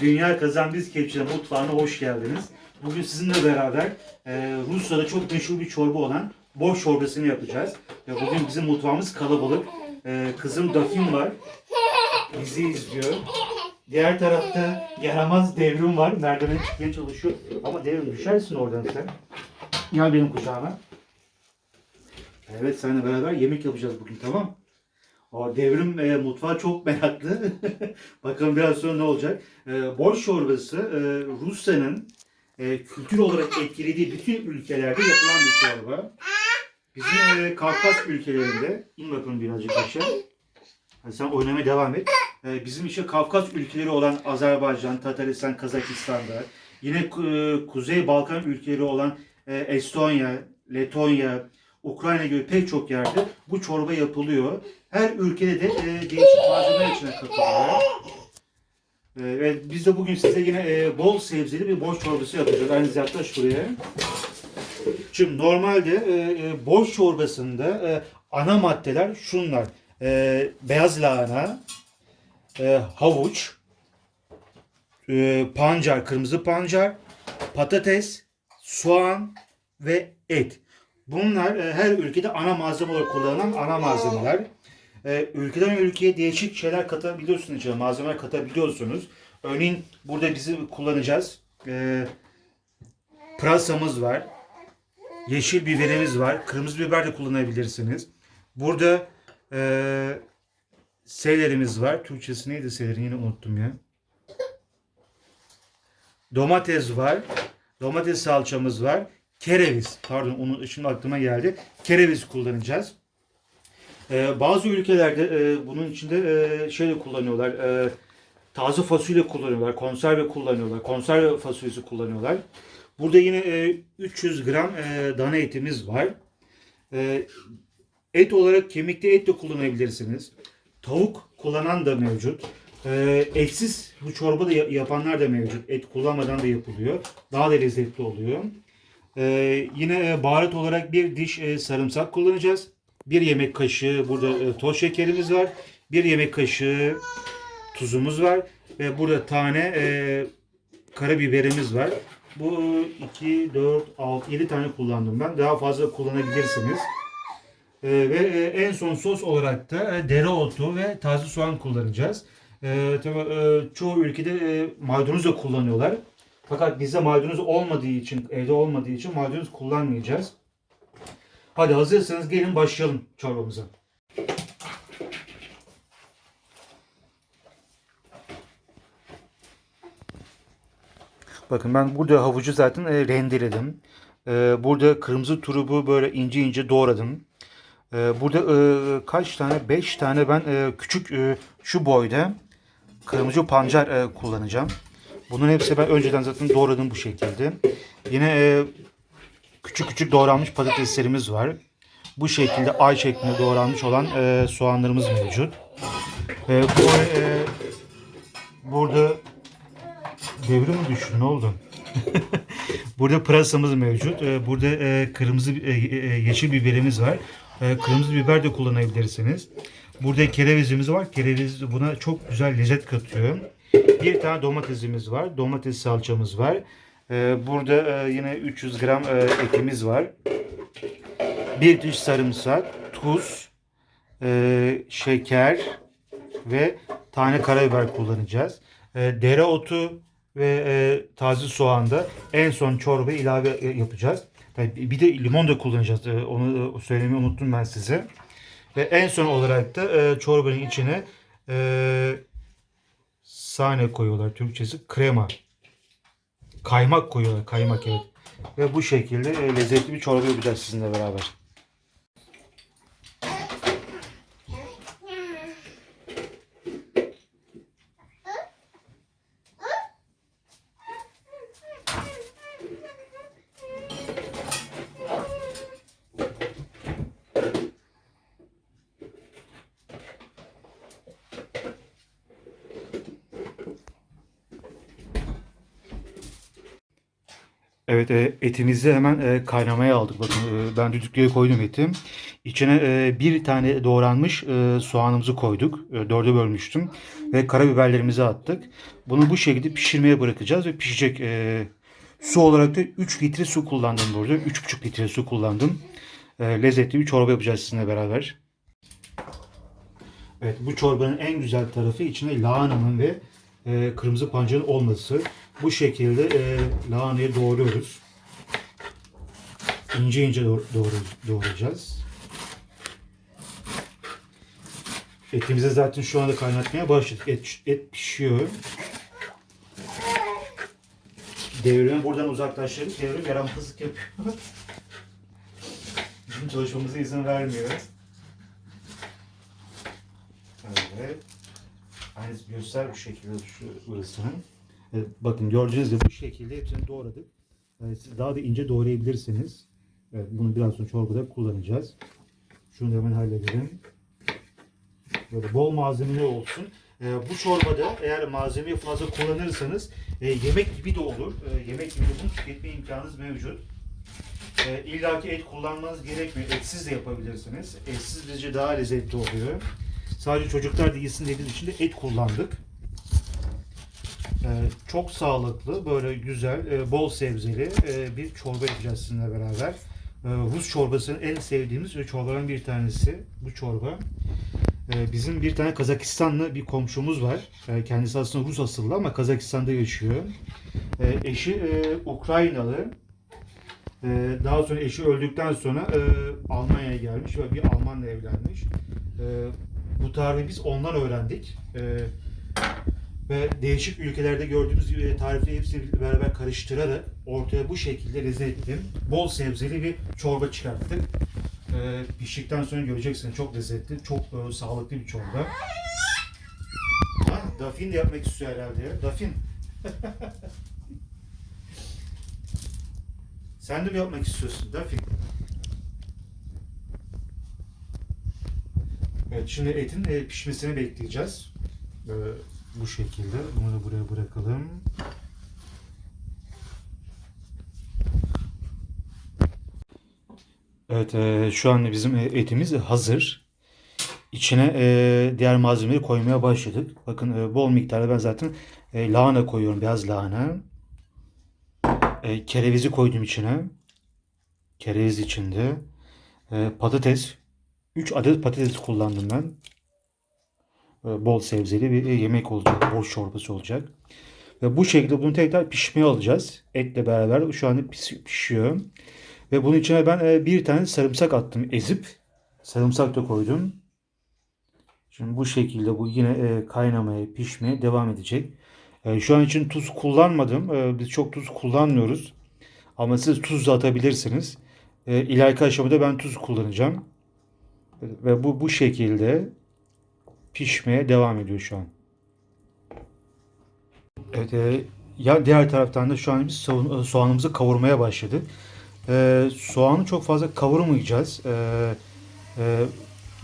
Dünya Kazan Biz Kepçe'de mutfağına hoş geldiniz. Bugün sizinle beraber e, Rusya'da çok meşhur bir çorba olan boş çorbasını yapacağız. Ve bugün bizim mutfağımız kalabalık. E, kızım Dafin var. Bizi izliyor. Diğer tarafta yaramaz devrim var. Merdiven çıkmaya çalışıyor. Ama devrim düşersin oradan sen. Gel benim kucağıma. Evet seninle beraber yemek yapacağız bugün tamam o devrim e, mutfağı çok meraklı. Bakalım biraz sonra ne olacak. E, boş çorbası e, Rusya'nın e, kültür olarak etkilediği bütün ülkelerde yapılan bir çorba. Bizim e, Kafkas ülkelerinde, in bakalım birazcık aşağı. Hadi sen oynamaya devam et. E, bizim işte Kafkas ülkeleri olan Azerbaycan, Tataristan, Kazakistan'da, yine e, Kuzey Balkan ülkeleri olan e, Estonya, Letonya, Ukrayna gibi pek çok yerde bu çorba yapılıyor. Her ülkede de e, değişik malzemeler içine katılıyor. E, ve biz de bugün size yine e, bol sebzeli bir boş çorbası yapacağız. Aynı yaklaş buraya. Şimdi normalde e, e, boş çorbasında e, ana maddeler şunlar. E, beyaz lahana, e, havuç, e, pancar, kırmızı pancar, patates, soğan ve et. Bunlar e, her ülkede ana malzeme olarak kullanılan ana malzemeler. E, ülkeden ülkeye değişik şeyler katabiliyorsunuz içine, malzemeler katabiliyorsunuz. Örneğin burada bizi kullanacağız. E, pırasamız var. Yeşil biberimiz var. Kırmızı biber de kullanabilirsiniz. Burada e, selerimiz var. Türkçesi neydi selerin yine unuttum ya. Domates var. Domates salçamız var. Kereviz. Pardon onu şimdi aklıma geldi. Kereviz kullanacağız. Ee, bazı ülkelerde e, bunun içinde e, şey kullanıyorlar. E, taze fasulye kullanıyorlar. Konserve kullanıyorlar. Konserve fasulyesi kullanıyorlar. Burada yine e, 300 gram e, dana etimiz var. E, et olarak kemikli et de kullanabilirsiniz. Tavuk kullanan da mevcut. E, etsiz bu çorba da ya- yapanlar da mevcut. Et kullanmadan da yapılıyor. Daha da lezzetli oluyor. Ee, yine e, baharat olarak bir diş e, sarımsak kullanacağız. Bir yemek kaşığı burada e, toz şekerimiz var. Bir yemek kaşığı tuzumuz var. Ve burada tane e, karabiberimiz var. Bu 2, 4, 6, 7 tane kullandım ben. Daha fazla kullanabilirsiniz. E, ve e, en son sos olarak da e, dereotu ve taze soğan kullanacağız. E, tabii, e, çoğu ülkede e, maydanoz da kullanıyorlar. Fakat bizde maydanoz olmadığı için, evde olmadığı için maydanoz kullanmayacağız. Hadi hazırsanız gelin başlayalım çorbamıza. Bakın ben burada havucu zaten e, rendeledim. E, burada kırmızı turubu böyle ince ince doğradım. E, burada kaç tane? 5 tane ben küçük şu boyda kırmızı pancar kullanacağım. Bunun hepsi ben önceden zaten doğradım bu şekilde. Yine küçük küçük doğranmış patateslerimiz var. Bu şekilde ay şeklinde doğranmış olan e, soğanlarımız mevcut. E, bu e, burada devrim mi ne oldu? burada pırasamız mevcut. E, burada e, kırmızı e, e, yeşil biberimiz var. E, kırmızı biber de kullanabilirsiniz. Burada kerevizimiz var. Kereviz buna çok güzel lezzet katıyor. Bir tane domatesimiz var. Domates salçamız var. Ee, burada e, yine 300 gram e, etimiz var. Bir diş sarımsak, tuz, e, şeker ve tane karabiber kullanacağız. Dereotu ve taze soğan da en son çorba ilave yapacağız. Bir de limon da kullanacağız. Onu söylemeyi unuttum ben size. Ve en son olarak da çorbanın içine sahne koyuyorlar. Türkçesi krema. Kaymak koyuyorlar. Kaymak evet. Ve bu şekilde e, lezzetli bir çorba yapacağız sizinle beraber. Evet e, etimizi hemen e, kaynamaya aldık. Bakın e, ben düdüklüye koydum etim. İçine e, bir tane doğranmış soğanımızı koyduk. Dörde bölmüştüm. Ve karabiberlerimizi attık. Bunu bu şekilde pişirmeye bırakacağız ve pişecek. Su olarak da 3 litre su kullandım burada. 3,5 litre su kullandım. Lezzetli bir çorba yapacağız sizinle beraber. Evet bu çorbanın en güzel tarafı içine lahananın ve kırmızı pancarın olması. Bu şekilde e, lahanayı doğruyoruz. İnce ince doğru, doğrayacağız. Etimizi zaten şu anda kaynatmaya başladık. Et, et pişiyor. Devrim buradan uzaklaştırıp devrim yaramazlık yapıyor. Bizim çalışmamıza izin vermiyor. Evet. Aynısı göster bu şekilde şu burasını. Evet, bakın gördüğünüz gibi bu şekilde hepsini doğradık. Evet, siz daha da ince doğrayabilirsiniz. Evet, bunu biraz sonra çorbada kullanacağız. Şunu hemen halledelim. Böyle bol malzemeli olsun. Ee, bu çorbada eğer malzemeyi fazla kullanırsanız e, yemek gibi de olur. E, yemek gibi de bunu tüketme imkanınız mevcut. E, İlla ki et kullanmanız gerekmiyor. Etsiz de yapabilirsiniz. Etsiz bizce daha lezzetli oluyor. Sadece çocuklar da yesin dediğimiz için de et kullandık. Ee, çok sağlıklı, böyle güzel, e, bol sebzeli e, bir çorba yapacağız sizinle beraber. Ee, Rus çorbasının en sevdiğimiz çorbaların bir tanesi bu çorba. Ee, bizim bir tane Kazakistanlı bir komşumuz var. Kendisi aslında Rus asıllı ama Kazakistan'da yaşıyor. Eşi e, Ukraynalı. Daha sonra eşi öldükten sonra Almanya'ya gelmiş ve bir Almanla evlenmiş. Bu tarihi biz ondan öğrendik. Ee, ve değişik ülkelerde gördüğümüz gibi tarifleri hepsini beraber karıştırarak ortaya bu şekilde lezzetli, bol sebzeli bir çorba çıkarttık. Ee, piştikten sonra göreceksiniz çok lezzetli, çok e, sağlıklı bir çorba. Ha, Dafin de yapmak istiyor herhalde ya. Dafin. Sen de mi yapmak istiyorsun Dafin? Evet, şimdi etin e, pişmesini bekleyeceğiz. Böyle bu şekilde. Bunu da buraya bırakalım. Evet, e, şu anda bizim e, etimiz hazır. İçine e, diğer malzemeleri koymaya başladık. Bakın e, bol miktarda ben zaten e, lahana koyuyorum, beyaz lahana. E, kerevizi koydum içine. Kereviz içinde. E, patates. 3 adet patates kullandım ben. E, bol sebzeli bir yemek olacak. Boş çorbası olacak. Ve bu şekilde bunu tekrar pişmeye alacağız. Etle beraber şu anda pişiyor. Ve bunun içine ben e, bir tane sarımsak attım ezip. Sarımsak da koydum. Şimdi bu şekilde bu yine e, kaynamaya, pişmeye devam edecek. E, Şu an için tuz kullanmadım. E, Biz çok tuz kullanmıyoruz. Ama siz tuz da atabilirsiniz. E, İleriki aşamada ben tuz kullanacağım. Ve bu bu şekilde pişmeye devam ediyor şu an. Evet, e, ya diğer taraftan da şu an biz e, soğanımızı kavurmaya başladık. E, soğanı çok fazla kavurmayacağız. E, e,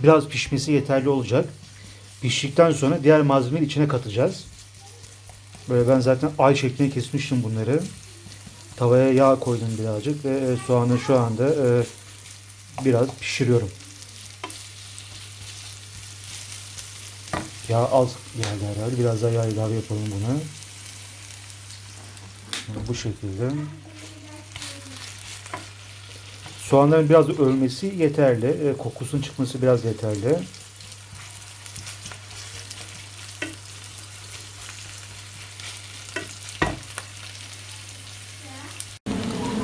biraz pişmesi yeterli olacak. Piştikten sonra diğer malzemeyi içine katacağız. Böyle ben zaten ay şeklinde kesmiştim bunları. Tavaya yağ koydum birazcık ve e, soğanı şu anda e, biraz pişiriyorum. Yağ az geldi herhalde. Biraz daha yağ ilave yapalım buna. Bu şekilde. Soğanların biraz ölmesi yeterli. E, kokusunun çıkması biraz yeterli.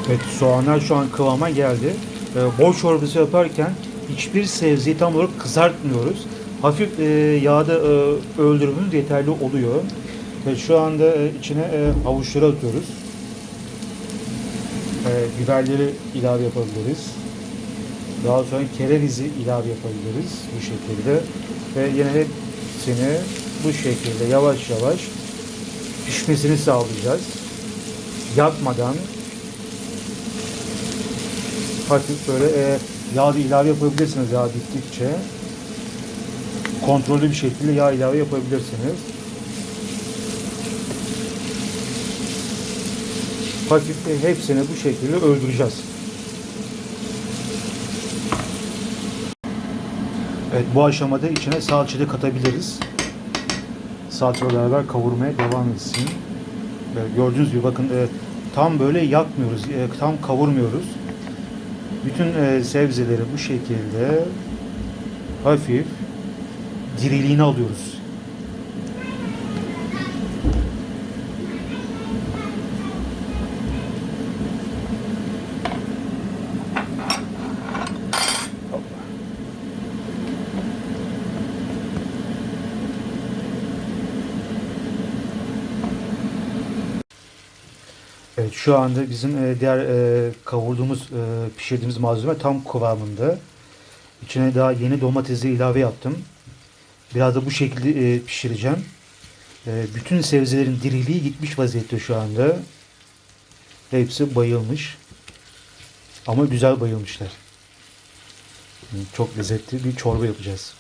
Evet soğanlar şu an kıvama geldi. Ee, bol çorbası yaparken hiçbir sebzeyi tam olarak kızartmıyoruz. Hafif e, yağda e, öldürmemiz yeterli oluyor. Ve şu anda e, içine e, havuçları atıyoruz. E, biberleri ilave yapabiliriz. Daha sonra kerevizi ilave yapabiliriz bu şekilde. Ve yine hepsini bu şekilde yavaş yavaş pişmesini sağlayacağız. Yakmadan hafif böyle e, yağ ilave yapabilirsiniz yağ bittikçe. Kontrollü bir şekilde yağ ilave yapabilirsiniz. hafif e, hepsini bu şekilde öldüreceğiz. Evet bu aşamada içine salça da katabiliriz. Salçayla beraber kavurmaya devam etsin. Gördüğünüz gibi bakın tam böyle yakmıyoruz, e, tam kavurmuyoruz. Bütün e, sebzeleri bu şekilde hafif diriliğini alıyoruz. Evet şu anda bizim e, diğer e, kavurduğumuz, e, pişirdiğimiz malzeme tam kıvamında. İçine daha yeni domatesi ilave yaptım. Biraz da bu şekilde e, pişireceğim. E, bütün sebzelerin diriliği gitmiş vaziyette şu anda. Hepsi bayılmış. Ama güzel bayılmışlar. Çok lezzetli bir çorba yapacağız.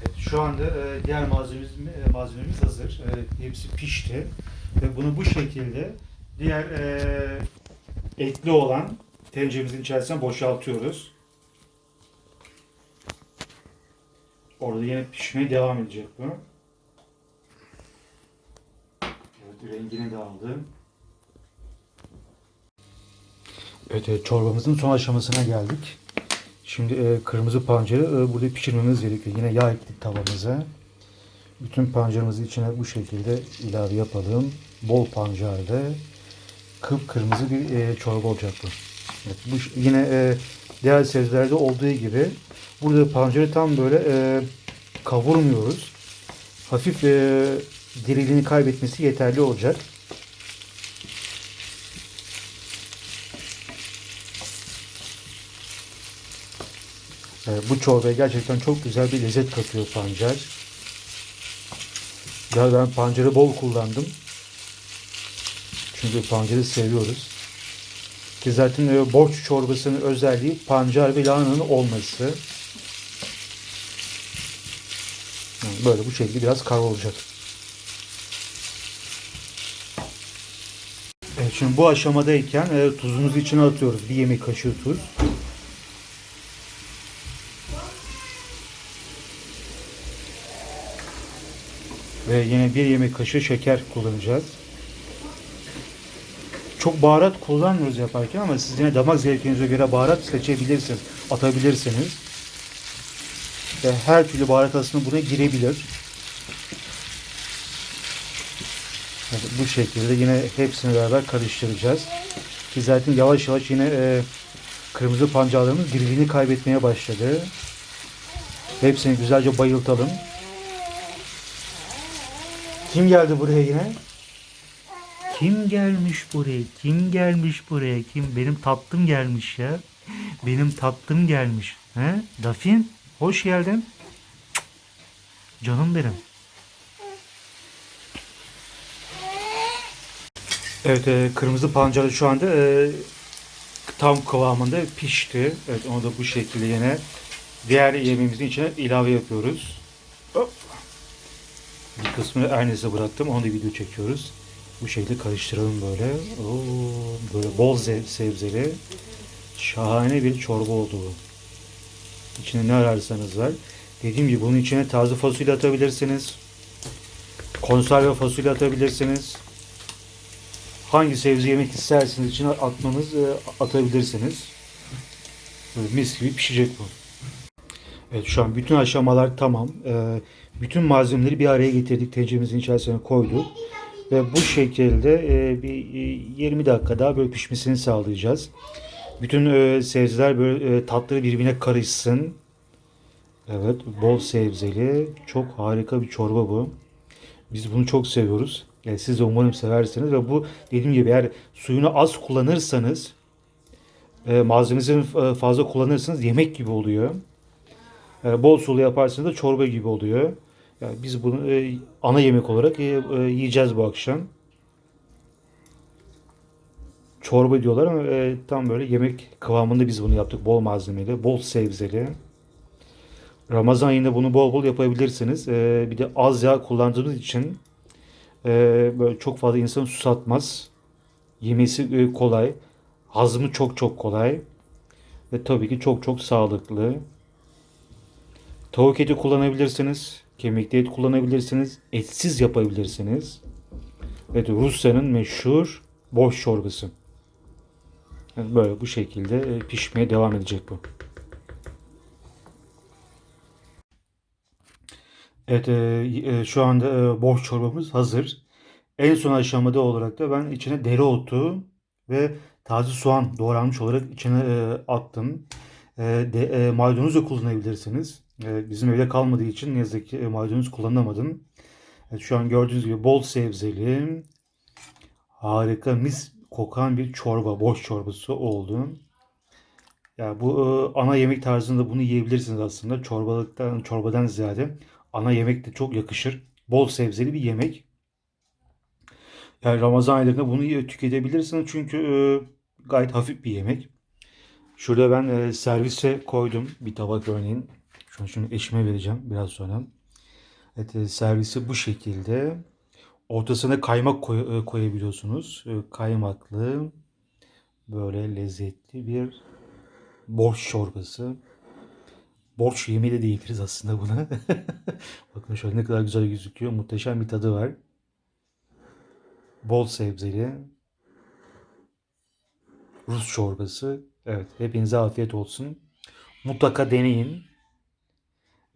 Evet, şu anda e, diğer malzememiz, e, malzememiz hazır. E, hepsi pişti. Ve bunu bu şekilde diğer e, etli olan tenceremizin içerisine boşaltıyoruz. Orada yine pişmeye devam edecek bu. Evet rengini de aldı. Evet, evet çorbamızın son aşamasına geldik. Şimdi e, kırmızı pancarı e, burada pişirmemiz gerekiyor. Yine yağ ekledik tavamıza. Bütün pancarımızı içine bu şekilde ilave yapalım. Bol pancarlı, kıpkırmızı bir e, çorba olacak bu. Evet, bu yine e, diğer sebzelerde olduğu gibi burada pancarı tam böyle e, kavurmuyoruz. Hafif e, diriliğini kaybetmesi yeterli olacak. E, bu çorbaya gerçekten çok güzel bir lezzet katıyor pancar. Ya ben pancarı bol kullandım. Çünkü pancarı seviyoruz. Ki zaten e, borç çorbasının özelliği pancar ve lahananın olması. Yani Böyle bu şekilde biraz kavrulacak. Evet, şimdi bu aşamadayken e, tuzumuzu içine atıyoruz. Bir yemek kaşığı tuz. Ve yine bir yemek kaşığı şeker kullanacağız. Çok baharat kullanmıyoruz yaparken ama siz yine damak zevkinize göre baharat seçebilirsiniz, atabilirsiniz. Ve her türlü baharat aslında buna girebilir. Evet, bu şekilde yine hepsini beraber karıştıracağız. Ki zaten yavaş yavaş yine e, kırmızı pancarlarımız diriliğini kaybetmeye başladı. Hepsini güzelce bayıltalım. Kim geldi buraya yine? Kim gelmiş buraya? Kim gelmiş buraya? Kim? Benim tatlım gelmiş ya. Benim tatlım gelmiş. He? Dafin, hoş geldin. Canım benim. Evet, e, kırmızı pancarı şu anda e, tam kıvamında pişti. Evet, onu da bu şekilde yine diğer yemeğimizin içine ilave yapıyoruz. Hop. Bir kısmını aynısı bıraktım. Onu da video çekiyoruz. Bu şekilde karıştıralım böyle. Oo, böyle bol ze- sebzeli. Şahane bir çorba oldu bu. İçine ne ararsanız var. Dediğim gibi bunun içine taze fasulye atabilirsiniz. Konserve fasulye atabilirsiniz. Hangi sebze yemek isterseniz içine atmanız e, atabilirsiniz. Böyle mis gibi pişecek bu. Evet şu an bütün aşamalar tamam. Ee, bütün malzemeleri bir araya getirdik. Tenceremizin içerisine koyduk. Ve bu şekilde e, bir e, 20 dakika daha böyle pişmesini sağlayacağız. Bütün e, sebzeler böyle e, tatları birbirine karışsın. Evet bol sebzeli. Çok harika bir çorba bu. Biz bunu çok seviyoruz. Yani siz de umarım seversiniz ve bu dediğim gibi eğer suyunu az kullanırsanız e, malzemesini e, fazla kullanırsanız yemek gibi oluyor. Yani bol sulu yaparsanız da çorba gibi oluyor. Yani biz bunu e, ana yemek olarak e, e, yiyeceğiz bu akşam. Çorba diyorlar ama e, tam böyle yemek kıvamında biz bunu yaptık. Bol malzemeli, bol sebzeli. Ramazan ayında bunu bol bol yapabilirsiniz. E, bir de az yağ kullandığımız için Ee, böyle çok fazla insanı susatmaz. Yemesi e, kolay. Hazmı çok çok kolay. Ve tabii ki çok çok sağlıklı. Tavuk eti kullanabilirsiniz. Kemikli et kullanabilirsiniz. Etsiz yapabilirsiniz. Evet Rusya'nın meşhur boş çorbası. Böyle bu şekilde e, pişmeye devam edecek bu. Evet e, e, şu anda e, boş çorbamız hazır. En son aşamada olarak da ben içine dereotu ve taze soğan doğranmış olarak içine e, attım. E, de, e, maydanoz da kullanabilirsiniz. E, bizim evde kalmadığı için ne yazık ki e, maydanoz kullanamadım. Evet, şu an gördüğünüz gibi bol sebzeli, harika mis kokan bir çorba, boş çorbası oldu. Ya bu e, ana yemek tarzında bunu yiyebilirsiniz aslında. Çorbalıktan, çorbadan ziyade ana yemek de çok yakışır. Bol sebzeli bir yemek. Yani Ramazan aylarında bunu ye- tüketebilirsiniz çünkü e, gayet hafif bir yemek. Şurada ben e, servise koydum bir tabak örneğin. Şunu eşime vereceğim biraz sonra. Evet, e, servisi bu şekilde. Ortasına kaymak koy- e, koyabiliyorsunuz. E, Kaymaklı böyle lezzetli bir borç çorbası. Borç yemeği de diyebiliriz aslında buna. Bakın şöyle ne kadar güzel gözüküyor. Muhteşem bir tadı var. Bol sebzeli. Rus çorbası. Evet, hepinize afiyet olsun. Mutlaka deneyin.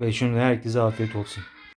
Ve şimdi herkese afiyet olsun.